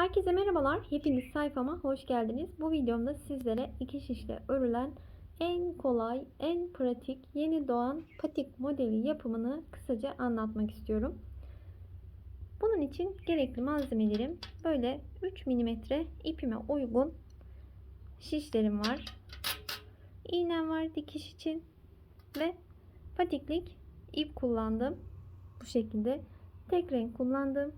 Herkese merhabalar. Hepiniz sayfama hoş geldiniz. Bu videomda sizlere iki şişle örülen en kolay, en pratik, yeni doğan patik modeli yapımını kısaca anlatmak istiyorum. Bunun için gerekli malzemelerim böyle 3 mm ipime uygun şişlerim var. İğnem var dikiş için ve patiklik ip kullandım. Bu şekilde tek renk kullandım.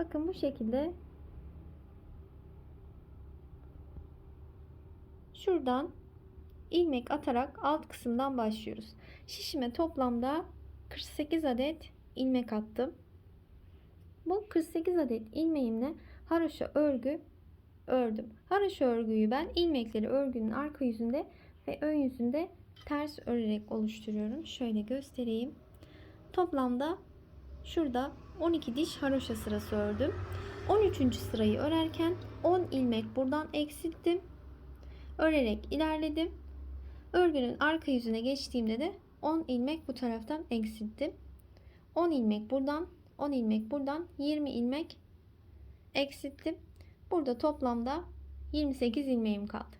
Bakın bu şekilde şuradan ilmek atarak alt kısımdan başlıyoruz. Şişime toplamda 48 adet ilmek attım. Bu 48 adet ilmeğimle haroşa örgü ördüm. Haroşa örgüyü ben ilmekleri örgünün arka yüzünde ve ön yüzünde ters örerek oluşturuyorum. Şöyle göstereyim. Toplamda şurada 12 diş haroşa sırası ördüm. 13. sırayı örerken 10 ilmek buradan eksilttim. Örerek ilerledim. Örgünün arka yüzüne geçtiğimde de 10 ilmek bu taraftan eksilttim. 10 ilmek buradan, 10 ilmek buradan, 20 ilmek eksilttim. Burada toplamda 28 ilmeğim kaldı.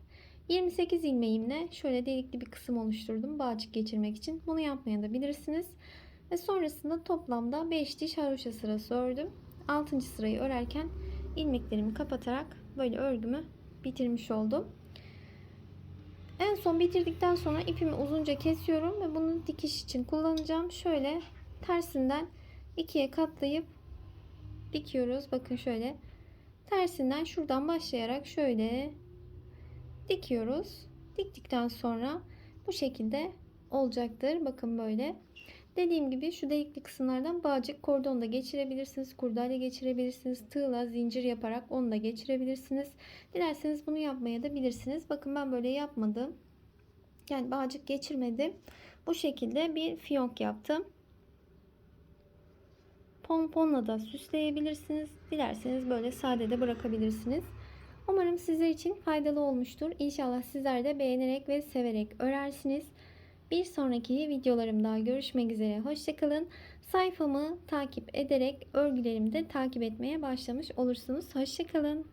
28 ilmeğimle şöyle delikli bir kısım oluşturdum bağcık geçirmek için. Bunu yapmaya da bilirsiniz. Ve sonrasında toplamda 5 diş haroşa sırası ördüm. 6. sırayı örerken ilmeklerimi kapatarak böyle örgümü bitirmiş oldum. En son bitirdikten sonra ipimi uzunca kesiyorum ve bunu dikiş için kullanacağım. Şöyle tersinden ikiye katlayıp dikiyoruz. Bakın şöyle tersinden şuradan başlayarak şöyle dikiyoruz. Diktikten sonra bu şekilde olacaktır. Bakın böyle. Dediğim gibi şu delikli kısımlardan bağcık kordon da geçirebilirsiniz. Kurdale geçirebilirsiniz. Tığla zincir yaparak onu da geçirebilirsiniz. Dilerseniz bunu yapmaya da bilirsiniz. Bakın ben böyle yapmadım. Yani bağcık geçirmedim. Bu şekilde bir fiyonk yaptım. Pomponla da süsleyebilirsiniz. Dilerseniz böyle sade de bırakabilirsiniz. Umarım sizler için faydalı olmuştur. İnşallah sizler de beğenerek ve severek örersiniz. Bir sonraki videolarımda görüşmek üzere. Hoşçakalın. Sayfamı takip ederek örgülerimi de takip etmeye başlamış olursunuz. Hoşçakalın.